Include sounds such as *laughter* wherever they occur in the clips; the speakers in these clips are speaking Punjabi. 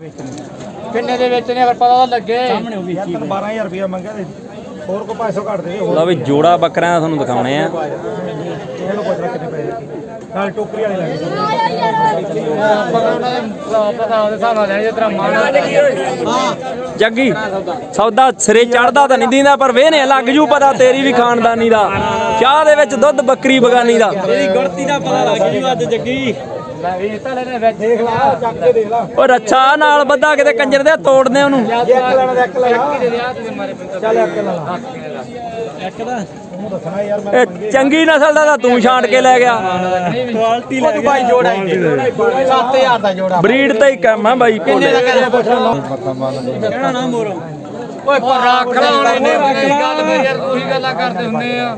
ਕਿੰਨੇ ਦੇ ਵਿੱਚ ਨੇ? ਅਗਰ ਪਤਾ ਤਾਂ ਲੱਗੇ। ਯਾਰ ਤੈਨੂੰ 12000 ਰੁਪਇਆ ਮੰਗਿਆ ਤੇ ਹੋਰ ਕੋ 500 ਘੱਟ ਦੇ ਹੋਰ ਲਓ ਵੀ ਜੋੜਾ ਬੱਕਰਿਆਂ ਦਾ ਤੁਹਾਨੂੰ ਦਿਖਾਉਣੇ ਆ। ਇਹ ਲੋ ਪੁੱਛ ਲੈ ਕਿੰਨੇ ਪੈਸੇ ਨਾਲ ਟੋਕਰੀ ਵਾਲੇ ਲੱਗੇ ਪਤਾ ਉਹਨਾਂ ਦੇ ਪਤਾ ਉਹਦੇ ਹਿਸਾਬ ਨਾਲ ਲੈ ਜੇ ਤੇਰਾ ਮਨ ਜੱਗੀ ਸੌਦਾ ਸਿਰੇ ਚੜਦਾ ਤਾਂ ਨਹੀਂ ਦਿੰਦਾ ਪਰ ਵੇਹਨੇ ਲੱਗ ਜੂ ਪਤਾ ਤੇਰੀ ਵੀ ਖਾਨਦਾਨੀ ਦਾ। ਚਾਹ ਦੇ ਵਿੱਚ ਦੁੱਧ ਬੱਕਰੀ ਬਗਾਨੀ ਦਾ। ਤੇਰੀ ਗੜਤੀ ਦਾ ਪਤਾ ਲੱਗ ਜੂ ਅੱਜ ਜੱਗੀ। ਮੈਂ ਵੀ ਤਾਂ ਲੈਣੇ ਵਿੱਚ ਦੇਖ ਲੈ ਚੱਕ ਕੇ ਦੇਖ ਲੈ। ਉਹ ਰੱਛਾ ਨਾਲ ਬੱਧਾ ਕਿਤੇ ਕੰਜਰ ਦੇ ਤੋੜਦੇ ਉਹਨੂੰ। ਇੱਕ ਲੈਣਾ ਦਾ ਇੱਕ ਲੈਣਾ ਦੇ ਦਿਆ ਤੇ ਮਾਰੇ ਬੰਦਾ। ਚੱਲ ਇੱਕ ਲੈ ਲਾ। ਇੱਕ ਦਾ ਉਹਨੂੰ ਦੱਸਣਾ ਯਾਰ ਮੈਂ ਇਹ ਚੰਗੀ ਨਸਲ ਦਾ ਤਾਂ ਤੂੰ ਛਾਂਟ ਕੇ ਲੈ ਗਿਆ। ਕੁਆਲਿਟੀ ਲੈ ਗਿਆ। ਜੋੜਾ ਹੀ 7000 ਦਾ। ਜੋੜਾ ਬਰੀਡ ਤੇ ਹੀ ਕੰਮ ਆ ਬਾਈ ਭੋਲੇ। ਕਹਿਣਾ ਨਾ ਮੋਰੋ। ਓਏ ਪਰ ਰੱਖ ਲਾ ਇਹਨੇ। ਗੱਲ ਮੇਰੀ ਯਾਰ ਉਹੀ ਗੱਲਾਂ ਕਰਦੇ ਹੁੰਦੇ ਆ।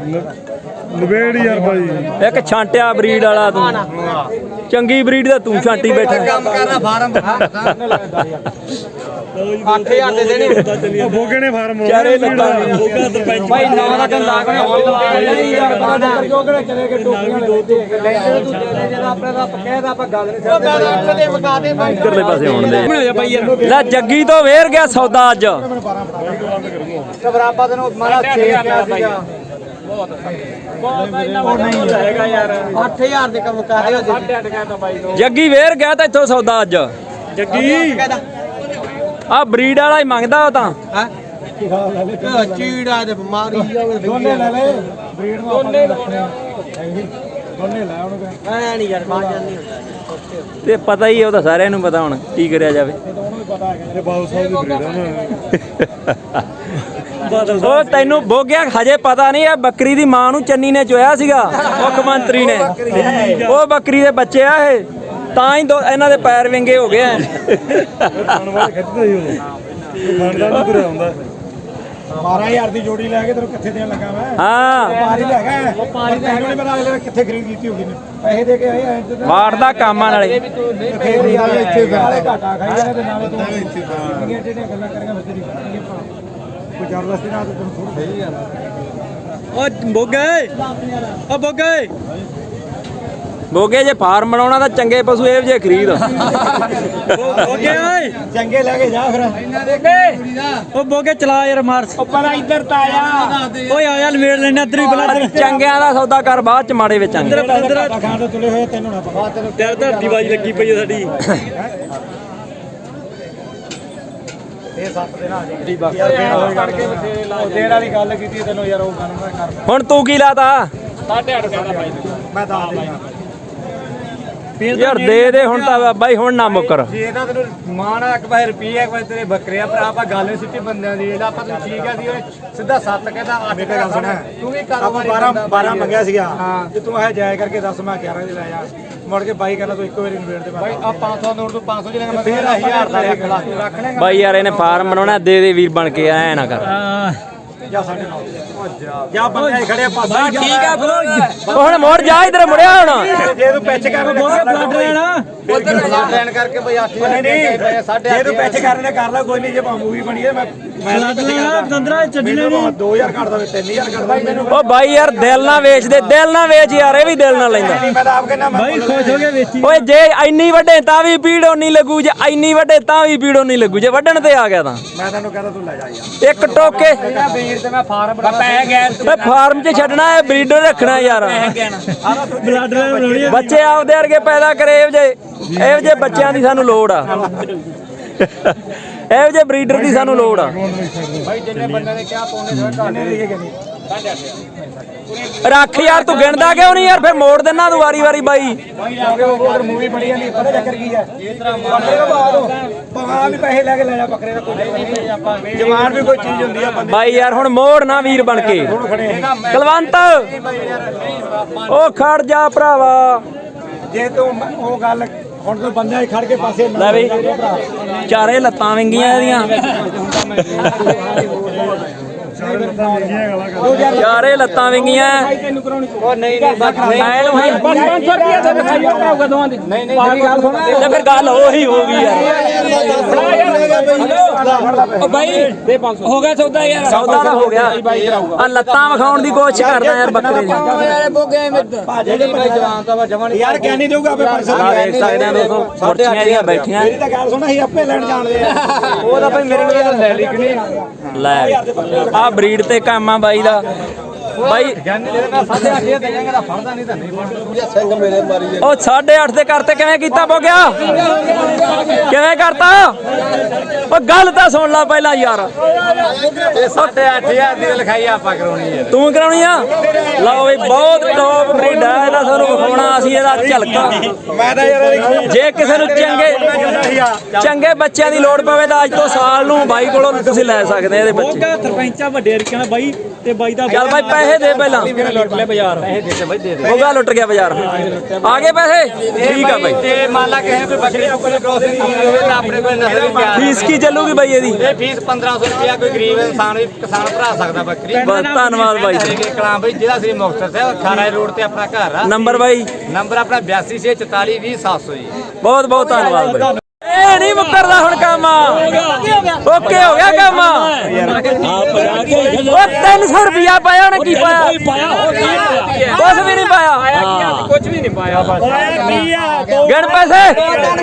ਨਵੇੜ ਯਾਰ ਬਾਈ। ਇੱਕ ਛਾਂਟਿਆ ਬਰੀਡ ਵਾਲਾ ਤੂੰ। ਚੰਗੀ ਬਰੀਡ ਦਾ ਤੂੰ ਛਾਂਟੀ ਬੈਠਾ। ਕੰਮ ਕਰਨਾ ਫਾਰਮ 8000 ਦੇ ਦੇਣੇ। ਉਹ ਬੋਗੇ ਨੇ ਫਾਰਮ ਚਾਰੇ ਲੱਤਾਂ ਭਾਈ ਨਾ ਦਾ ਕੰਦਾ ਕਰੇ ਹੋਰ ਲਵਾ ਦੇ ਜੋਗੜੇ ਚਲੇ ਗਏ ਟੋਕਰੀ ਵਾਲੇ ਦੇ ਜਿਹੜਾ ਆਪਣੇ ਦਾ ਕਹਿਦਾ ਆਪਾਂ ਗੱਲ ਨਹੀਂ ਸਕਦੇ ਅੱਖ ਦੇ ਮਕਾ ਦੇ ਭਾਈ ਇਧਰਲੇ ਪਾਸੇ ਹੋਣ ਦੇ। ਲੈ ਜੱਗੀ ਤੋਂ ਵੇਰ ਗਿਆ ਸੌਦਾ ਅੱਜ। ਬਰਾਬਰ ਨੂੰ ਮਾਰਾ 6 ਕਿਹਾ ਸੀਗਾ ਬਹੁਤ ਹੈਗਾ ਯਾਰ। 8000 ਦੇ ਕੰਮ ਕਰ ਰਿਹਾ ਜੀ 8.5 ਕਹਿੰਦਾ ਬਾਈ ਨੂੰ ਜੱਗੀ ਵੇਰ ਗਿਆ ਤਾਂ ਇੱਥੋਂ ਸੌਦਾ ਅੱਜ। ਜੱਗੀ। ਆ ਬਰੀਡ ਵਾਲਾ ਹੀ ਮੰਗਦਾ ਉਹ ਤਾਂ। ਹਾਂ? ਚੀੜਾ ਦੇ ਬਿਮਾਰੀ ਦੋਨੇ ਲੈ ਲੈ। ਬਰੀਡ ਨੂੰ ਦੋਨੇ ਦੋਨੇ ਲੈ ਉਹਨੂੰ ਕਹਿ ਐ ਨਹੀਂ ਯਾਰ ਬਾਜਾ ਨਹੀਂ ਹੁੰਦਾ ਤੇ ਪਤਾ ਹੀ ਹੈ ਉਹ ਤਾਂ ਸਾਰਿਆਂ ਨੂੰ ਪਤਾ ਹੁਣ ਕੀ ਕਰਿਆ ਜਾਵੇ। ਇਹ ਤਾਂ ਉਹਨੂੰ ਵੀ ਪਤਾ ਹੈਗਾ ਇਹ ਬਾਉ ਸਾਹਿਬ ਦੀ ਬਰੀਡ ਆ ਨਾ। *laughs* ਉਹ ਤੈਨੂੰ ਬੋਗਿਆ ਹਜੇ ਪਤਾ ਨਹੀਂ ਇਹ ਬੱਕਰੀ ਦੀ ਮਾਂ ਨੂੰ ਚੰਨੀ ਨੇ ਚੋਇਆ ਸੀਗਾ ਮੁੱਖ ਮੰਤਰੀ ਨੇ। ਉਹ ਬੱਕਰੀ ਦੇ ਬੱਚੇ ਆ ਇਹ। ਤਾਂ ਹੀ ਇਹਨਾਂ ਦੇ ਪੈਰ ਵਿੰਗੇ ਹੋ ਗਏ ਆ। ਧੰਨਵਾਦ ਖਿੱਚਦਾ ਹੀ ਉਹ ਮੰਨਦਾ ਨਹੀਂ ਤੁਰਿਆ ਹੁੰਦਾ 12000 ਦੀ ਜੋੜੀ ਲੈ ਕੇ ਤੈਨੂੰ ਕਿੱਥੇ ਦੇਣ ਲੱਗਾ ਮੈਂ? ਹਾਂ। ਪਾਰੀ ਲੈ ਗਿਆ। ਉਹ ਪਾਰੀ ਲੈ ਗਿਆ। ਪਤਾ ਅਗਲੇ ਕਿੱਥੇ ਖਰੀਦ ਕੀਤੀ ਹੋਗੀ ਨੇ ਪੈਸੇ ਦੇ ਕੇ ਆਏ ਐਂ ਤੇ। ਵਾੜ ਦਾ ਕੰਮ ਆ ਨਾਲੇ। ਇੱਥੇ ਘਾਟਾ ਖਾਈ ਜਾਂਦੇ ਤੂੰ ਗੱਲਾਂ ਤੇ ਤੈਨੂੰ ਥੋੜਾ ਸਹੀ ਓ ਬੋਗੇ। ਓ ਬੋਗੇ। ਬੋਗੇ ਜੇ ਫਾਰਮ ਬਣਾਉਣਾ ਤਾਂ ਚੰਗੇ ਪਸ਼ੂ ਇਹ ਜੇ ਖਰੀਦ। ਬੋਗੇ ਓਏ। ਚੰਗੇ ਲੈ ਕੇ ਜਾ ਫਿਰ। ਓ ਬੋਗੇ ਚਲਾ ਯਾਰ ਮਾਰ। ਉੱਪਰ ਇੱਧਰ ਤਾਇਆ ਓਏ ਆ ਯਾਰ ਲੈਣਾ ਤੇਰੀ ਬਲਾ ਚੰਗਿਆਂ ਦਾ ਸੌਦਾ ਕਰ ਬਾਅਦ ਚ ਮਾੜੇ ਵੇਚਾਂਗੇ ਘਾਟਾ ਖਾਣ ਤੋਂ ਤੁਲੇ ਹੋਏ ਤੈਨੂੰ ਨਾ ਪਤਾ। ਤੈਨੂੰ ਤੇ ਧਰਤੀ ਬਾਜੀ ਲੱਗੀ ਪਈ ਸਾਡੀ। ਇਹ ਸੱਤ ਦਿਨ ਆ ਜੀ ਯਾਰ ਫੇਰ ਉਹ ਕਰਕੇ ਉਹ ਦੇਣ ਵਾਲੀ ਗੱਲ ਕੀਤੀ ਤੈਨੂੰ ਯਾਰ ਉਹ ਗੱਲ ਮੈਂ ਕਰ ਹੁਣ ਤੂੰ ਕੀ ਲਾਤਾ? ਮੈਂ ਦੱਸ ਦਿੰਦਾ। ਯਾਰ ਦੇ ਦੇ ਹੁਣ ਤਾਂ ਬਾਈ ਹੁਣ ਨਾ ਮੁੱਕਰ। ਜੇ ਤਾਂ ਤੈਨੂੰ ਮਾਣ ਆ ਇੱਕ ਵਾਰ ਰੁਪਈਆ ਇੱਕ ਵਾਰ ਤੇਰੇ ਬੱਕਰੇ ਆ ਭਰਾ ਆਪਾਂ ਗੱਲ ਨਹੀਂ ਸਿੱਟੀ ਬੰਦਿਆਂ ਦੀ। ਇਹਦਾ ਆਪਾਂ ਤੈਨੂੰ ਠੀਕ ਆ ਦੀ ਸਿੱਧਾ 7 ਕਹਿੰਦਾ 8 ਮੇਰੇ ਗੱਲ ਸੁਣ ਤੂੰ ਵੀ ਆਪਾਂ ਕਾਰੋਬਾਰ 12 12 ਮੰਗਿਆ ਸੀਗਾ। ਤੇ ਤੂੰ ਇਹ ਜਾਇਆ ਕਰਕੇ ਦੱਸ ਮੈਂ 11 ਦੇ ਲੈ ਜਾ ਮੁੜ ਕੇ ਬਾਈ ਕਹਿੰਦਾ ਤੂੰ ਇੱਕੋ ਵਾਰੀ ਨਿਬੇੜ ਤੇ ਮੈਂ ਆ 500 ਨੋਟ ਤੋਂ 500 ਜਿਹੜਾ ਮੈਂ ਫੇਰ 1000 ਦਾ ਰੱਖ ਲਾ। ਰੱਖ ਲੇਗਾ। ਬਾਈ ਯਾਰ ਇਹਨੇ ਫਾਰਮ ਬਣਾਉਣਾ ਦੇ ਦੇ ਵੀਰ ਬਣ ਕੇ ਐ ਨਾ ਕਰ। ਜਾ ਸਾਡੇ ਨਾਲ। ਜਾ। ਬੰਦੇ ਖੜੇ ਪਾਸੇ। ਠੀਕ ਆ ਉਹ ਹੁਣ ਮੋੜ ਜਾ ਇਧਰ ਮੁੜਿਆ ਹੁਣ। ਜੇ ਤੂੰ ਪੈਚ ਕਰਨ ਦੇ ਬਲੱਡ ਲੈਣਾ। ਉਧਰ ਲੈਣ ਕਰਕੇ ਬਈ 8000 ਨਹੀਂ ਜੇ ਤੂੰ ਪੈਚ ਕਰਨ ਦੇ ਕਰ ਲੈ ਕੋਈ ਨਹੀਂ ਜੇ ਮੂਵੀ ਬਣੀ ਹੈ ਮੈਂ ਮੈਂ ਬਲੱਡ ਲੈਣਾ ਦੰਦਰਾ ਛੱਡਣੇ ਨਹੀਂ 2000 ਕੱਢ ਦਵੇ 3000 ਕੱਢ ਦਵੇ ਮੈਨੂੰ ਉਹ ਬਾਈ ਯਾਰ ਦਿਲ ਨਾ ਵੇਚ ਦੇ ਦਿਲ ਨਾ ਵੇਚ ਯਾਰ ਇਹ ਵੀ ਦਿਲ ਨਾ ਲੈਂਦਾ। ਨਹੀਂ ਮੈਂ ਤਾਂ ਆਪ ਕਹਿੰਦਾ ਬਾਈ ਖੁਸ਼ ਹੋ ਗਿਆ ਵੇਚੀ। ਓਏ ਜੇ ਇੰਨੀ ਵੱਡੇ ਤਾਂ ਵੀ ਪੀੜੋ ਨਹੀਂ ਲੱਗੂ ਜੇ ਇੰਨੀ ਵੱਡੇ ਤਾਂ ਵੀ ਪੀੜੋ ਨਹੀਂ ਲੱਗੂ ਜੇ ਵੱਢਣ ਤੇ ਆ ਗਿਆ ਤਾਂ। ਮੈਂ ਤੈਨੂੰ ਕਹਿੰਦਾ ਤੂੰ ਲੈ ਜਾ ਯਾਰ। ਇੱਕ ਟੋਕੇ। ਇਹਦਾ ਵੀਰ ਤੇ ਮੈਂ ਫਾਰਮ ਬਣਾ ਪੈ ਗਿਆ ਓਏ ਫਾਰਮ 'ਚ ਛੱਡਣਾ ਬਰੀਡਰ ਰੱਖਣਾ ਯਾਰ। ਬਲੱਡ ਬੱਚੇ ਆਪਦੇ ਵਰਗੇ ਪੈਦਾ ਕਰੇ ਇਹੋ ਜੇ ਇਹੋ ਜੇ ਬੱਚਿਆਂ ਦੀ ਸਾਨੂੰ ਲੋੜ ਆ। ਇਹੋ ਜੇ ਬਰੀਡਰ ਦੀ ਸਾਨੂੰ ਲੋੜ ਆ। ਭਾਈ ਜਿੰਨੇ ਬੰਦਿਆਂ ਨੇ ਕਿਹਾ ਪੌਣੇ ਸੌ ਘੱਟ ਦੀ ਕਹਿੰਦੀ ਰੱਖ ਯਾਰ ਤੂੰ ਗਿਣਦਾ ਕਿਉਂ ਨਹੀਂ ਯਾਰ? ਫਿਰ ਮੋੜ ਦੇਣਾ ਤੂੰ ਵਾਰੀ ਵਾਰੀ ਬਾਈ। ਕਿਉਂਕਿ ਉਹ ਉਧਰ ਮੂਵੀ ਬਣੀ ਜਾਂਦੀ ਪਤਾ ਚੱਕਰ ਕੀ ਹੈ? ਇਸ ਤਰ੍ਹਾਂ ਬੱਕਰੇ ਦਾ। ਬਾਦ ਪਵਾ ਵੀ ਪੈਸੇ ਲੈ ਕੇ ਲੈ ਜਾ ਬੱਕਰੇ ਦਾ ਕੋਈ ਨਹੀਂ। ਆਪਾਂ ਜਵਾਨ ਵੀ ਕੋਈ ਚੀਜ਼ ਹੁੰਦੀ ਆ ਬੰਦੇ ਬਾਈ ਯਾਰ ਹੁਣ ਮੋੜ ਨਾ ਵੀਰ ਬਣ ਕੇ। ਕਲਵੰਤ! ਉਹ ਖੜ ਜਾ ਭਰਾਵਾ। ਜੇ ਤੂੰ ਉਹ ਗੱਲ ਹੁਣ ਤੂੰ ਬੰਦਾ ਹੀ ਖੜ ਕੇ ਪਾਸੇ ਨਾ ਲੈ ਬਈ। ਚਾਰੇ ਲੱਤਾਂ ਵਿੰਗੀਆਂ ਇਹਦੀਆਂ ਚਾਰੇ ਲੱਤਾਂ ਵਿੰਗੀਆਂ ਉਹ ਨਹੀਂ ਨਹੀਂ ਬਸ ਐ ਨੂੰ ਹੈ 500 ਰੁਪਏ ਦੇ ਦਿਖਾਈਓ ਭਰਾਊਗਾ ਦੋਵਾਂ ਦੀ ਨਹੀਂ ਨਹੀਂ ਮੇਰੀ ਗੱਲ ਸੁਣ ਤੇ ਫਿਰ ਗੱਲ ਉਹੀ ਹੋ ਗਈ ਯਾਰ ਉਹ ਬਾਈ ਹੋ ਗਿਆ ਸੌਦਾ ਯਾਰ। ਸੌਦਾ ਤਾਂ ਹੋ ਗਿਆ। ਆ ਲੱਤਾਂ ਵਿਖਾਉਣ ਦੀ ਕੋਸ਼ਿਸ਼ ਕਰਦਾ ਯਾਰ ਬੱਕਰੇ ਦੀ। ਯਾਰ ਗਿਆਨੀ ਦੇਊਗਾ ਆਪੇ ਪੈਸਾ ਆ ਦੇਖ ਸਕਦੇ ਆ ਦੋਸਤੋ ਮੁਰਚੀਆਂ ਇਹਦੀਆਂ ਬੈਠੀਆਂ। ਮੇਰੀ ਤਾਂ ਗੱਲ ਸੁਣ ਅਸੀਂ ਆਪੇ ਲੈਣ ਜਾਣਦੇ ਆ। ਉਹ ਤਾਂ ਭਾਈ ਮੇਰੇ ਨਾਲ ਲੈ ਲਈ ਕਿ ਨਹੀਂ? ਲੈ। ਆ ਬਰੀਡ ਤੇ ਕੰਮ ਆ ਬਾਈ ਦਾ। ਬਾਈ। ਜਾਨੀ ਜਿਹੜੇ ਮੈਂ 8.5 ਦੇ ਜਾਂਗਾ ਤਾਂ ਫੜਦਾ ਨਹੀਂ ਤਾਂ ਨਹੀਂ ਫੜਦਾ। ਉਹ 8.5 ਤੇ ਕਰਤੇ ਕਿਵੇਂ ਕੀਤਾ ਬੋਗਿਆ? ਕਿਵੇਂ ਕਰਤਾ? ਉਹ ਗੱਲ ਤਾਂ ਸੁਣ ਲੈ ਪਹਿਲਾਂ ਯਾਰ। ਇਹ 8.5000 ਦੀ ਲਿਖਾਈ ਆਪਾਂ ਕਰਾਉਣੀ ਯਾਰ ਤੂੰ ਕਰਾਉਣੀ ਆ? ਲਓ ਬਈ ਬਹੁਤ ਟੌਪ ਬਰੀਡ ਆ ਇਹਦਾ ਤੁਹਾਨੂੰ ਵਿਖਾਉਣਾ ਅਸੀਂ ਇਹਦਾ ਝਲਕਾ। ਮੈਂ ਤਾਂ ਯਾਰ ਜੇ ਕਿਸੇ ਨੂੰ ਚੰਗੇ ਚੰਗੇ ਬੱਚਿਆਂ ਦੀ ਲੋੜ ਪਵੇ ਤਾਂ ਅੱਜ ਤੋਂ ਸਾਲ ਨੂੰ ਬਾਈ ਕੋਲੋਂ ਤੁਸੀਂ ਲੈ ਸਕਦੇ ਆ ਇਹਦੇ ਬੱਚੇ। ਸਰਪੰਚਾ ਵੱਡੇ ਅਰਕਿਆਂ ਬਾਈ ਤੇ ਬਾਈ ਦਾ ਚੱਲ ਬਾਈ ਪੈਸੇ ਦੇ ਪਹਿਲਾਂ। ਲੁੱਟ ਲੈ ਬਾਜ਼ਾਰ ਬੋਗਾ ਲੁੱਟ ਗਿਆ ਬਾਜ਼ਾਰ। ਆ ਗਏ ਪੈਸੇ? ਠੀਕ ਆ ਬਾਈ। ਤੇ ਮੰਨ ਲਾ ਕਿਸੇ ਕੋਈ ਬੱਕਰੀ ਹੋਵੇ ਤਾਂ ਆਪਣੇ ਕੋਲ ਨਸਲ ਫੀਸ ਕੀ ਚੱਲੂਗੀ ਬਾਈ ਇਹਦੀ? ਇਹ ਫੀਸ 1500 ਰੁਪਿਆ ਕੋਈ ਗਰੀਬ ਇਨਸਾਨ ਵੀ ਕਿਸਾਨ ਭਰਾ ਸਕਦਾ ਬੱਕਰੀ। ਬਸ ਧੰਨਵਾਦ ਬਾਈ। ਹਰੀਕੇ ਕਲਾਂ ਬਈ ਜ਼ਿਲ੍ਹਾ ਸ੍ਰੀ ਮੁਕਤਸਰ ਸਾਹਿਬ ਖਾਰਾ ਰੋਡ ਤੇ ਆਪਣਾ ਘਰ ਆ। ਨੰਬਰ ਬਾਈ। ਨੰਬਰ ਆਪਣਾ 8264420700 ਜੀ। ਬਹੁਤ ਬਹੁਤ ਧੰਨਵਾਦ ਬਾਈ। ਇਹ ਨਹੀਂ ਮੁੱਕਰਦਾ ਹੁਣ ਕੰਮ। ਓਕੇ ਹੋ ਗਿਆ ਕੰਮ। ਉਹ 300 ਰੁਪਿਆ ਪਾਇਆ, ਉਹਨੇ ਕੀ ਪਾਇਆ? ਕੁਛ ਵੀ ਨਹੀਂ ਪਾਇਆ। ਕੁਝ ਵੀ ਨਹੀਂ ਪਾਇਆ ਬਸ ਗਿਣ ਪੈਸੇ।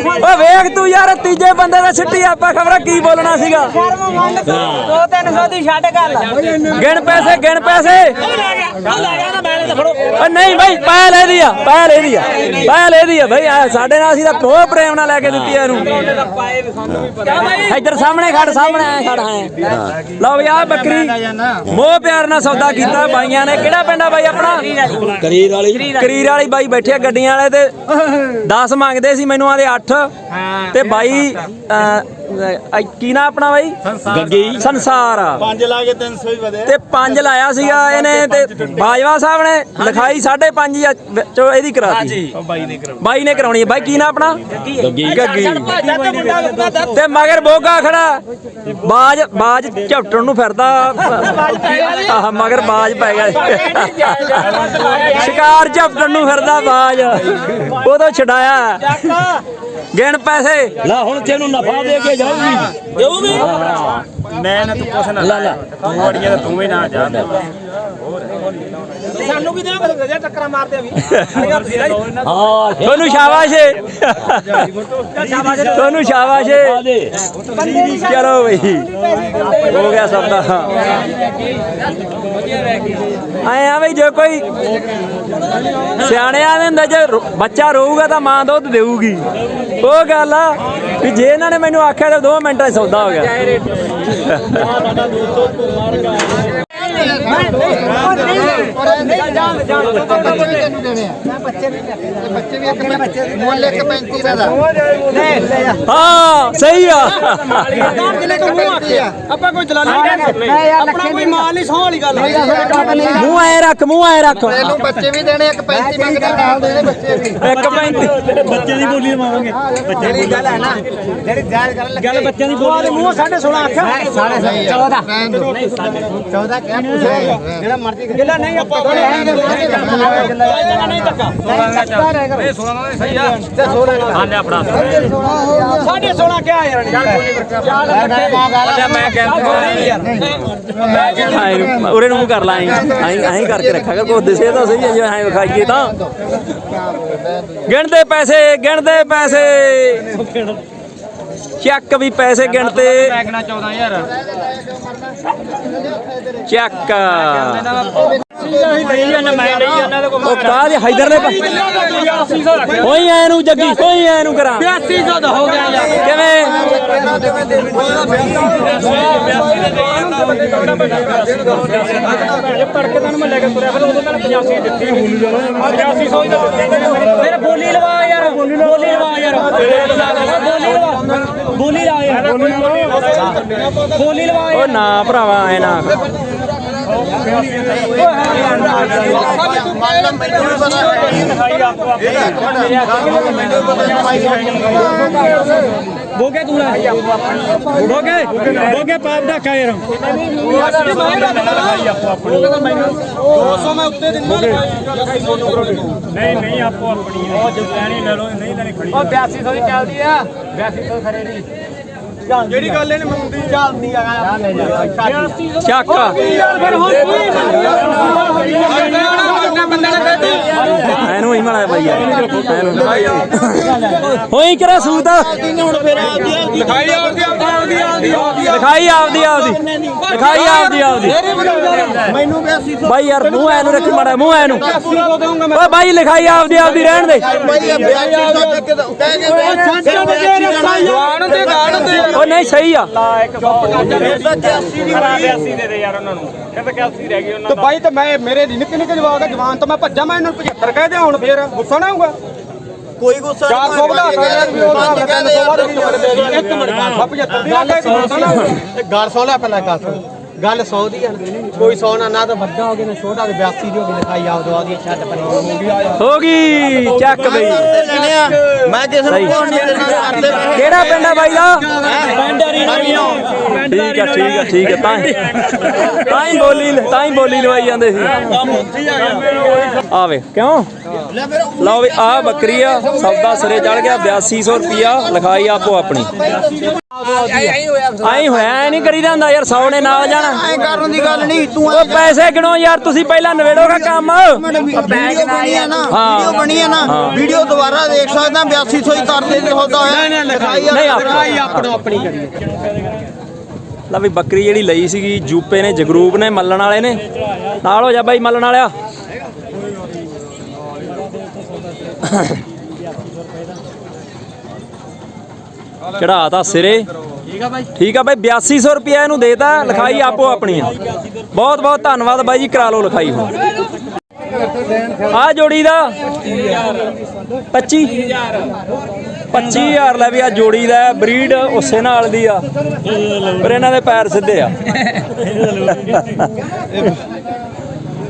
ਓ ਵੇਖ ਤੂੰ ਯਾਰ, ਤੀਜੇ ਬੰਦੇ ਦਾ ਸਿੱਟੀ ਆਪਾਂ ਖਬਰਾਂ ਕੀ ਬੋਲਣਾ ਸੀਗਾ? ਦੋ ਤਿੰਨ ਸੌ ਦੀ ਛੱਡ ਗੱਲ ਗਿਣ ਪੈਸੇ ਗਿਣ ਪੈਸੇ। ਓ ਨਹੀਂ ਭਾਈ ਪਹਿਲ ਇਹਦੀ ਆ ਪਹਿਲ ਇਹਦੀ ਆ। ਪਹਿਲ ਇਹਦੀ ਆ। ਭਾਈ ਸਾਡੇ ਨਾਲ ਅਸੀਂ ਤਾਂ ਬਹੁਤ ਪ੍ਰੇਮ ਨਾਲ ਲੈ ਕੇ ਦਿੱਤੀ ਆ ਇਹਨੂੰ। ਇੱਧਰ ਸਾਹਮਣੇ ਖੜ ਸਾਹਮਣੇ ਆਏ ਖੜ ਹੈ। ਲਓ ਵੀ ਆ ਬੱਕਰੀ ਮੋਹ ਪਿਆਰ ਨਾਲ ਸੌਦਾ ਕੀਤਾ ਬਾਈਆਂ ਨੇ। ਕਿਹੜਾ ਪਿੰਡ ਆ ਬਾਈ ਆਪਣਾ? ਕਰੀਰ ਵਾਲੀ। ਕਰੀਰ ਵਾਲੀ। ਬਾਈ ਬੈਠੇ ਗੱਡੀਆਂ ਵਾਲੇ ਤੇ। 10 ਮੰਗਦੇ ਸੀ ਮੈਨੂੰ ਆਦੇ 8 ਤੇ ਬਾਈ ਅਹ, ਕੀ ਨਾ ਆਪਣਾ ਬਾਈ? ਗੱਗੀ। ਸੰਸਾਰ। 5 ਲਾ ਕੇ 300 ਹੀ ਵਧੇ। ਤੇ 5 ਲਾਇਆ ਸੀਗਾ ਇਹਨੇ ਤੇ ਬਾਜਵਾ ਸਾਹਿਬ ਨੇ ਲਿਖਾਈ 5.5 ਚੋ ਇਹਦੀ ਕਰਾਤੀ। ਬਾਈ ਨੇ ਕਰਾਉ ਬਾਈ ਨੇ ਕਰਾਉਣੀ ਹੈ। ਬਾਈ ਕੀ ਨਾ ਆਪਣਾ? ਗੱਗੀ। ਗੱਗੀ। ਤੇ ਮਗਰ ਬੋਗਾ ਖੜਾ। ਬਾਜ ਬਾਜ ਝਪਟਣ ਨੂੰ ਫਿਰਦਾ। ਆਹ ਮਗਰ ਬਾਜ ਪੈ ਗਿਆ। ਸ਼ਿਕਾਰ ਝਪਟਣ ਨੂੰ ਫਿਰਦਾ ਬਾਜ। ਉਹ ਤੋਂ ਛਡਾਇਆ। ਗਿਣ ਪੈਸੇ। ਲਾ ਹੁਣ ਤੈਨੂੰ ਨਫਾ ਦੇ ਕੇ ਜਾਊਗੀ। ਦੇਊਗੀ? ਮੈਂ ਨਾ ਤੂੰ ਕੁਛ ਨਾ ਲਾ ਲਾ। ਤੂੰ ਵੀ ਨਾ ਜਾ ਸਾਨੂੰ ਕੀ ਦੇਣਾ ਜੇ ਟੱਕਰਾਂ ਮਾਰਦੇ ਆ ਵੀ। ਹਾਂ ਤੁਹਾਨੂੰ ਸ਼ਾਬਾਸ਼ ਏ। ਤੁਹਾਨੂੰ ਸ਼ਾਬਾਸ਼ ਏ। ਚਲੋ ਬਈ। ਹੋ ਗਿਆ ਸਭ ਦਾ। ਆਏ ਆ ਬਈ ਜੇ ਕੋਈ ਸਿਆਣਿਆਂ ਦੇ ਹੁੰਦਾ ਜੇ ਬੱਚਾ ਰੋਊਗਾ ਤਾਂ ਮਾਂ ਦੁੱਧ ਦੇਊਗੀ। ਉਹ ਗੱਲ ਆ ਵੀ ਜੇ ਇਹਨਾਂ ਨੇ ਮੈਨੂੰ ਆਖਿਆ ਤਾਂ 2 ਮਿੰਟਾਂ 'ਚ ਸੌਦਾ ਹੋ ਗਿਆ। ਹਾਂ ਸਹੀ ਆ। ਆਪਾਂ ਕੋਈ ਦਲਾਲੀ ਆਪਣਾ ਕੋਈ ਮਾਲ ਨਹੀਂ ਸੌ ਵਾਲੀ ਗੱਲ ਮੂੰਹ ਐ ਰੱਖ ਮੂੰਹ ਐ ਰੱਖ ਪਹਿਲੋਂ ਬੱਚੇ ਵੀ ਦੇਣੇ ਇੱਕ 35 ਮੰਗਦਾ ਨਾਲ ਦੇਣੇ ਬੱਚੇ ਵੀ ਇੱਕ ਪੈਂਤੀ ਬੱਚੇ ਦੀ ਬੋਲੀ ਲਵਾਵਾਂਗੇ ਜਿਹੜੀ ਗੱਲ ਹੈ ਨਾ ਜਿਹੜੀ ਜਾਇਜ਼ ਕਰਨ ਲੱਗੇ ਗੱਲ ਬੱਚਿਆਂ ਦੀ ਬੋਲੀ ਮੂੰਹ 16.5 ਆਖਿਆ ਸਾਢੇ 14 ਨਹੀਂ 14 ਕਿਆ ਪੁੱਛਿਆ ਜਿਹੜਾ ਮਰਜ਼ੀ ਗਿੱਲਾ ਨਹੀਂ ਆਪਾਂ ਨਹੀਂ ਧੱਕਾ। ਇਹ 16 ਨਾਲ ਸਹੀ ਆ। ਹਾਂ ਲਿਆ ਫੜਾ 16.5 ਕਿਹਾ ਯਾਰ? ਅੱਛਾ ਮੈਂ ਕਹਿੰਦਾ ਆਏਂ ਨੂੰ- ਉਰੇ ਨੂੰ ਮੂੰਹ ਕਰ ਲਾ ਐਂ ਐਂ ਕਰਕੇ ਰੱਖਾ ਕਰ ਕੋ ਦਿਸੇ ਤਾਂ ਸਹੀ ਹੈ ਜੇ ਐਂ ਵਿਖਾਈਏ ਤਾਂ। ਗਿਣਦੇ ਪੈਸੇ ਗਿਣਦੇ ਪੈਸੇ। ਚੱਕ ਵੀ ਪੈਸੇ ਗਿਣਤੇ। ਮੈਂ 14000 ਚੱਕ ਉਹ ਕਾਹ ਦੇ ਹਾਈਦਰ ਨੇ ਕੋਈ ਐ ਨੂੰ ਜੱਗੀ ਕੋਈ ਐ ਨੂੰ ਕਰਾਂ। 8200 ਦਾ ਹੋ ਗਿਆ ਤੈਨੂੰ ਮੈਂ ਲੈ ਕੇ ਤੁਰਿਆ ਫਿਰ ਉਦੋਂ ਤੈਨੂੰ 85 ਦਿੱਤੀ 8500 ਹੀ ਤਾਂ ਫਿਰ ਬੋਲੀ ਲਵਾ ਯਾਰ ਬੋਲੀ ਲਵਾ ਯਾਰ। ਬੋਲੀ ਲਵਾ ਬੋਲੀ ਲਾ ਯਾਰ। ਬੋਲੀ ਲਵਾ ਉਹ ਨਾ ਭਰਾਵਾ ਐ ਨਾ ਬੋਗੇ ਤੂੰ ਲੈ ਬੋਗੇ ਬੋਗੇ ਪਾਪ ਦਾ ਕਾ ਯਾਰ 200 ਮੈਂ ਉੱਤੇ ਦਿੰਦਾ ਨਹੀਂ ਨਹੀਂ ਆਪੋ ਆਪਣੀ ਉਹ ਜੇ ਲੈਣੀ ਲੈ ਨਹੀਂ ਲੈਣੀ ਖੜੀ ਉਹ 8200 ਦੀ ਚੱਲਦੀ ਆ 8200 ਖਰੇ ਦੀ ਜਿਹੜੀ ਗੱਲ ਇਹਨੇ ਮੰਨਦੀ ਚੱਲਦੀ ਆ ਚੱਕ ਹੀ ਮਲਾ ਯਾਰ ਇਹਨੂੰ ਹੋਈ ਕਰਾ ਸੂਤ। ਲਿਖਾਈ ਆਪਦੀ ਆਪਦੀ ਆਪਦੀ ਆਪਦੀ। ਲਿਖਾਈ ਆਪਦੀ ਆਪਦੀ। ਲਿਖਾਈ ਆਪਦੀ ਆਪਦੀ। ਮੈਨੂੰ ਵੀ ਅਸੀਂ ਬਾਈ ਯਾਰ ਮੂੰਹ ਐ ਨੂੰ ਰੱਖੀ ਮਾੜਾ ਮੂੰਹ ਐ ਨੂੰ। ਓਏ ਬਾਈ ਲਿਖਾਈ ਆਪਦੀ ਆਪਦੀ ਰਹਿਣ ਦੇ। ਨਹੀਂ ਸਹੀ ਆ। ਤੇ ਭਾਈ ਤੇ ਮੈਂ ਮੇਰੇ ਦੀ ਨਿੱਕੇ ਨਿੱਕੇ ਜਵਾਕ ਆ ਜਵਾਨ ਤਾਂ ਮੈਂ ਭੱਜਾਂ ਮੈਂ ਇਹਨਾਂ ਨੂੰ 75 ਕਹਿ ਦਿਆਂ ਹੁਣ ਫੇਰ। ਗੁੱਸਾ ਨਾ ਆਊਗਾ। ਕੋਈ ਗੁੱਸਾ 400 ਵਧਾ ਸਕਦਾ ਤਾਂ 300 ਵੱਧ ਗਈ ਇੱਕ ਮਿੰਟ ਬਾਅਦ 75 ਦੀ ਗੱਲ ਸੁਣ ਲੈ ਪਹਿਲਾਂ ਗੱਲ ਗੱਲ 100 ਦੀ ਨਾ। ਕੋਈ 100 ਨਾ ਨਾ ਤਾਂ ਵੱਡਾ ਹੋ ਗਿਆ ਨਾ ਛੋਟਾ ਤੇ 82 ਦੀ ਹੋ ਗਈ ਲਿਖਾਈ ਆਪ ਦਵਾ ਦੀ ਛੱਡ ਪਰੇ। ਹੋ ਗਈ ਚੱਕ ਬਈ। ਮੈਂ ਕਿਸੇ ਸਹੀ। ਨੂੰ ਕਿਹੜਾ ਪਿੰਡ ਆ ਬਾਈ ਦਾ? ਠੀਕ ਆ ਠੀਕ ਆ ਠੀਕ ਆ ਤਾਂ ਹੀ ਤਾਂ ਹੀ ਬੋਲੀ ਤਾਂ ਹੀ ਬੋਲੀ ਲਵਾਈ ਜਾਂਦੇ ਸੀ। ਆਵੇ ਕਿਉਂ? ਲਓ ਵੀ ਆ ਬੱਕਰੀ ਆ ਸੌਦਾ ਸਿਰੇ ਚੜ ਗਿਆ 8200 ਰੁਪਿਆ ਲਿਖਾਈ ਆਪੋ ਆਪਣੀ। ਆਈ ਹੋਇਆ ਐ ਨਹੀਂ ਕਰੀਦਾ ਹੁੰਦਾ ਯਾਰ 100 ਨੇ ਨਾਲ ਜਾਣਾ। ਐ ਕਰਨ ਦੀ ਗੱਲ ਨਹੀਂ ਤੂੰ ਉਹ ਪੈਸੇ ਗਿਣੋ ਯਾਰ ਤੁਸੀਂ ਪਹਿਲਾਂ ਨਵੇੜੋਗਾ ਕੰਮ। ਵੀਡੀਓ ਬਣੀ ਆ ਨਾ ਵੀਡੀਓ ਬਣੀ ਆ ਨਾ ਵੀਡੀਓ ਦੁਬਾਰਾ ਦੇਖ ਸਕਦਾ 8200 ਹੀ ਕਰ ਦੇ ਤੇ ਹੁੰਦਾ ਹੋਇਆ। ਲਿਖਾਈ ਨਹੀਂ ਆਪੋ ਆਪਣੋ ਆਪਣੀ ਕਰੀ। ਲੈ ਵੀ ਬੱਕਰੀ ਜਿਹੜੀ ਲਈ ਸੀਗੀ ਜੂਪੇ ਨੇ ਜਗਰੂਪ ਨੇ ਮੱਲਣ ਵਾਲੇ ਨੇ। ਨਾਲ ਹੋ ਜਾ ਬਾਈ ਮੱਲਣ ਵਾਲਿਆ। ਚੜਾਤਾ ਸਿਰੇ। ਠੀਕ ਆ ਬਾਈ। ਠੀਕ ਆ ਬਾਈ 8200 ਰੁਪਿਆ ਇਹਨੂੰ ਦੇਤਾ ਲਿਖਾਈ ਆਪੋ ਆਪਣੀ ਆ। ਬਹੁਤ ਬਹੁਤ ਧੰਨਵਾਦ ਬਾਈ ਜੀ ਕਰਾ ਲਓ ਲਿਖਾਈ ਹੁਣ। ਆ ਜੋੜੀ ਦਾ। 25000 25000 ਲੈ ਵੀ ਆ ਜੋੜੀ ਦਾ ਬਰੀਡ ਉਸੇ ਨਾਲ ਦੀ ਆ। ਪਰ ਇਹਨਾਂ ਦੇ ਪੈਰ ਸਿੱਧੇ ਆ।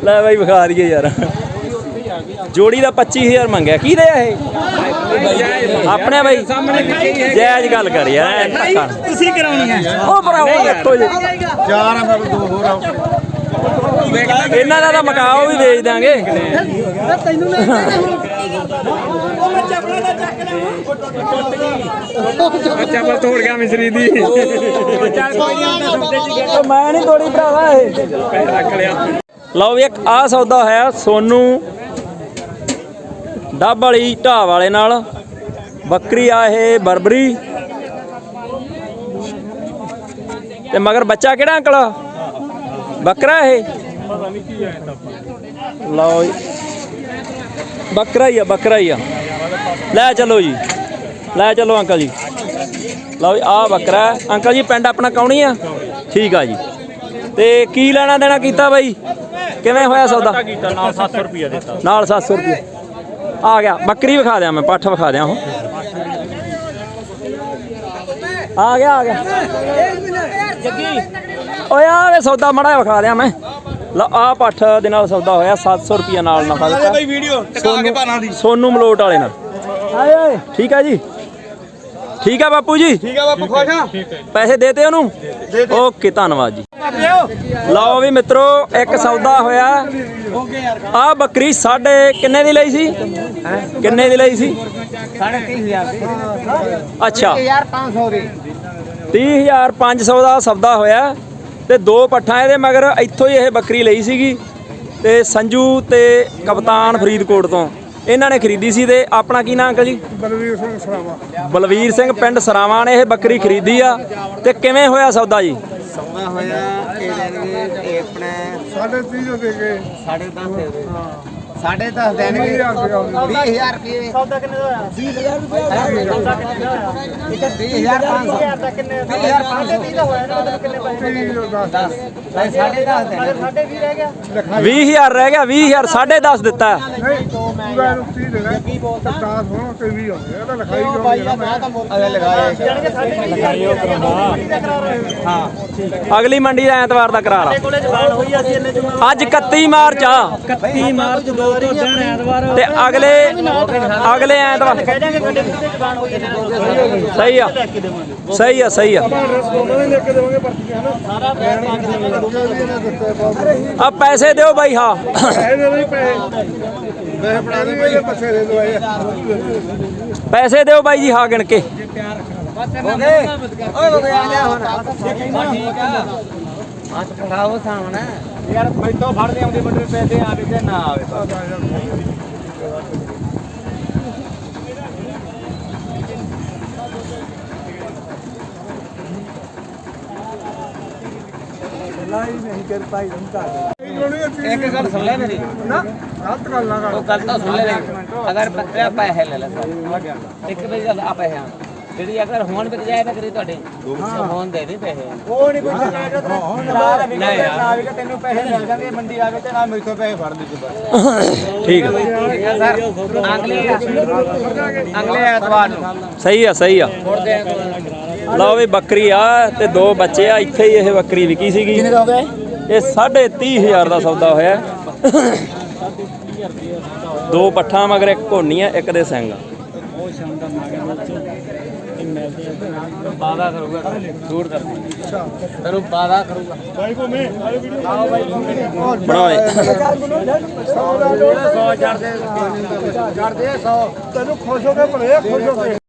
ਲੈ ਬਾਈ ਵਿਖਾ ਦਈਏ ਯਾਰ। ਜੋੜੀ ਦਾ 25000 ਮੰਗਿਆ। ਕੀ ਦੇ ਆ ਇਹ? ਆਪਣੇ ਬਾਈ। ਜਾਇਜ਼ ਗੱਲ ਕਰ ਯਾਰ। ਤੁਸੀਂ ਕਰਾਉਣੀ ਹੈ। ਉਹ ਭਰਾਵਾ ਦੇਖੋ ਜੀ ਚਾਰ ਆ ਮੇਰੇ ਦੋ ਹੋਰ ਆ। ਇਹਨਾਂ ਦਾ ਤਾਂ ਮਕਾਓ ਵੀ ਵੇਚ ਦਾਂਗੇ। ਚੱਪਲ ਤੋੜ ਗਿਆ ਮਿਸਰੀ ਦੀ। ਉਹ ਮੈਂ ਨਹੀਂ ਤੋੜੀ ਭਰਾਵਾ ਇਹ। ਰੱਖ ਲਿਆ। ਲਓ ਵੀ ਇੱਕ ਆ ਸੌਦਾ ਹੋਇਆ ਸੋਨੂ ਡੱਬ ਵਾਲੀ ਢਾਹ ਵਾਲੇ ਨਾਲ। ਬੱਕਰੀ ਆ ਇਹ ਬਰਬਰੀ। ਤੇ ਮਗਰ ਬੱਚਾ ਕਿਹੜਾ ਅੰਕਲ? ਬੱਕਰਾ ਇਹ? ਲਓ ਜੀ। ਬੱਕਰਾ ਹੀ ਆ ਬੱਕਰਾ ਹੀ ਆ। ਲੈ ਚਲੋ ਜੀ। ਲੈ ਚਲੋ ਅੰਕਲ ਜੀ। ਲਓ ਜੀ ਆ ਬੱਕਰਾ। ਅੰਕਲ ਜੀ ਪਿੰਡ ਆਪਣਾ ਕੌਣੀ ਆ? ਠੀਕ ਆ ਜੀ। ਤੇ ਕੀ ਲੈਣਾ ਦੇਣਾ ਕੀਤਾ ਬਾਈ? ਕਿਵੇਂ ਹੋਇਆ ਸੌਦਾ? ਨਾਲ 700 ਰੁਪਿਆ ਦਿੱਤਾ। ਨਾਲ 700 ਰੁਪਏ ਆ ਗਿਆ ਬੱਕਰੀ ਵਿਖਾ ਦਿਆਂ ਮੈਂ ਪੱਠ ਵਿਖਾ ਦਿਆਂ ਉਹ। ਆ ਗਿਆ ਆ ਗਿਆ। ਜੱਗੀ ਓਏ ਆ ਵੇ ਸੌਦਾ ਮੜਾ ਵਿਖਾ ਦਿਆਂ ਮੈਂ। ਲ ਆ ਪੱਠ ਦੇ ਨਾਲ ਸੌਦਾ ਹੋਇਆ 700 ਰੁਪਏ ਨਾਲ ਨਫਾ ਦਿੱਤਾ ਬਈ ਵੀਡੀਓ ਟਕਾ ਕੇ ਭਾਣਾ ਦੀ। ਸੋਨੂ ਮਲੋਟ ਵਾਲੇ ਨਾਲ। ਆਏ ਓਏ ਠੀਕ ਆ ਜੀ? ਠੀਕ ਆ ਬਾਪੂ ਜੀ? ਠੀਕ ਆ ਬਾਪੂ ਖੁਸ਼ ਆ? ਪੈਸੇ ਦੇਤੇ ਉਹਨੂੰ? ਓਕੇ ਧੰਨਵਾਦ ਜੀ। ਲਓ ਵੀ ਮਿੱਤਰੋ ਇੱਕ ਸੌਦਾ ਹੋਇਆ। ਆ ਬੱਕਰੀ ਸਾਡੇ ਕਿੰਨੇ ਦੀ ਲਈ ਸੀ? ਕਿੰਨੇ ਦੀ ਲਈ ਸੀ? ਅੱਛਾ। ਯਾਰ 500 ਦੇ 30500 ਦਾ ਸੌਦਾ ਹੋਇਆ ਤੇ ਦੋ ਪੱਠਾਂ ਇਹਦੇ ਮਗਰ ਇੱਥੋਂ ਹੀ ਇਹ ਬੱਕਰੀ ਲਈ ਸੀਗੀ ਤੇ ਸੰਜੂ ਤੇ ਕਪਤਾਨ ਫਰੀਦਕੋਟ ਤੋਂ। ਇਹਨਾਂ ਨੇ ਖਰੀਦੀ ਸੀ ਤੇ ਆਪਣਾ ਕੀ ਨਾਂ ਅੰਕਲ ਜੀ? ਬਲਵੀਰ ਸਿੰਘ ਸਰਾਵਾ। ਬਲਵੀਰ ਸਿੰਘ ਪਿੰਡ ਸਰਾਵਾਂ ਨੇ ਇਹ ਬੱਕਰੀ ਖਰੀਦੀ ਆ ਤੇ ਕਿਵੇਂ ਹੋਇਆ ਸੌਦਾ ਜੀ? ਸੌਦਾ ਹੋਇਆ ਇਹ ਦੇਣਗੇ ਇਹ ਆਪਣੇ ਸਾਢੇ 30 ਦੇ। ਕੇ ਸਾਢੇ 10 ਦੇ ਦੇ। ਸਾਢੇ 10 ਦੇਣਗੇ 20000 ਰੁਪਏ। ਸੌਦਾ ਕਿੰਨੇ ਦਾ ਹੋਇਆ? 20000 ਰੁਪਏ 20000 ਦਾ ਕਿੰਨੇ 20000 ਦਾ ਹੋਇਆ ਨਾ ਕਿੰਨੇ ਪੈਸੇ 10 ਸਾਢੇ 10 ਦੇਣਗੇ ਸਾਢੇ 20 ਰਹਿ ਗਿਆ? 20000 ਰਹਿ ਗਿਆ 20000 ਸਾਢੇ 10 ਦਿੱਤਾ। ਨਹੀਂ ਪੂਰਾ ਨੂੰ 30 ਦੇਣਾ। ਕੀ ਬੋਲਦਾ 10 ਹੋਣਾ ਕੋਈ ਵੀ ਹੁੰਦੇ ਇਹਦਾ ਲਿਖਾਈ ਕਿਉਂ ਨਹੀਂ ਅਗੇ ਲਗਾਇਆ ਲਗਾਇਓ ਕਰਾਉਂਦਾ ਅਗਲੀ ਮੰਡੀ ਦਾ ਐਤਵਾਰ ਦਾ ਕਰਾ ਲਾ ਕੋਲੇ ਜਵਾਨ ਹੋਈ ਅਸੀਂ ਇੰਨੇ ਚ ਅੱਜ 31 ਮਾਰਚ ਆ। 31 ਮਾਰਚ ਦੋ ਤੋਂ ਅਗਲੇ ਅਗਲੇ ਐਤਵਾਰ। ਸਹੀ ਆ ਸਹੀ ਆ। ਸਹੀ ਆ ਆ। ਪੈਸੇ ਦਿਓ ਬਾਈ ਹਾਂ। ਪੈਸੇ ਦੇ ਦੇ ਪੈਸੇ। ਮੈਂ ਬਣਾ ਦੇ ਭਾਈ ਪੈਸੇ ਦੇ ਦਵਾਏ ਪੈਸੇ ਦਿਓ ਬਾਈ ਜੀ ਹਾਂ ਗਿਣ ਕੇ। ਹੋ ਗਏ। ਓਏ ਹੋ ਗਿਆ ਹੁਣ। ਠੀਕ ਆ। ਹੱਥ ਖੜਾਓ ਸਾਹਮਣੇ। ਯਾਰ ਮੈਥੋਂ ਫੜਦੇ ਆਉਂਦੇ ਬੰਦੇ ਪੈਸੇ ਆਵੇ ਤੇ ਨਾ ਆਵੇ ਇੱਕ ਗੱਲ ਸੁਣ ਲੈ ਮੇਰੀ। ਨਾ ਗਲਤ ਗੱਲ ਨਾ ਕਰ ਉਹ ਗੱਲ ਤਾਂ ਸੁਣ ਲੈ ਅਗਰ ਬੱਕਰਾ ਪੈਸੇ ਲੈ ਲੈ ਸਾਰੇ। ਇੱਕ ਵਜੇ ਆ ਪੈਸੇ ਆਉਣ। ਜਿਹੜੀ ਅਗਰ ਹੋਣ ਵਿਕ ਜਾਏ ਤਾਂ ਕਰੀ ਤੁਹਾਡੇ ਹੋਣ ਦੇ ਦੇ ਪੈਸੇ। ਉਹ ਨਹੀਂ ਕੋਈ ਚੱਕਰ ਰਾਤ ਵੀ ਨਾ ਕਿ ਤੈਨੂੰ ਪੈਸੇ ਮਿਲ ਜਾਣਗੇ ਮੰਡੀ ਆਵੇ ਤੇ ਨਾ ਮੈਥੋਂ ਪੈਸੇ ਫੜ ਲਈ ਤੂੰ ਬਸ। ਠੀਕ ਹੈ ਸਰ ਅਗਲੇ ਅਗਲੇ ਐਤਵਾਰ ਨੂੰ। ਸਹੀ ਆ ਸਹੀ ਆ। ਲਓ ਵੀ ਬੱਕਰੀ ਆ ਤੇ ਦੋ ਬੱਚੇ ਆ ਇੱਥੇ ਹੀ ਇਹ ਬੱਕਰੀ ਵਿਕੀ ਸੀਗੀ। ਕਿੰਨੇ ਦਾ ਹੋ ਗਿਆ? ਇਹ 30500 ਦਾ ਸੌਦਾ ਹੋਇਆ। ਦੋ ਪੱਠਾਂ ਮਗਰ ਇੱਕ ਘੋਣੀ ਆ ਇੱਕ ਦੇ ਸਿੰਘ ਆ ਵਾਦਾ ਕਰੂਗਾ ਜ਼ਰੂਰ ਕਰ ਤੈਨੂੰ ਵਾਦਾ ਕਰੂਗਾ। ਬਣਾਵੇ 100 ਛੱਡ ਦੇ। ਛੱਡ ਦੇ 100 ਤੈਨੂੰ ਖੁਸ਼ ਹੋ ਕੇ ਭਲੇ ਖੁਸ਼ ਹੋ ਕੇ।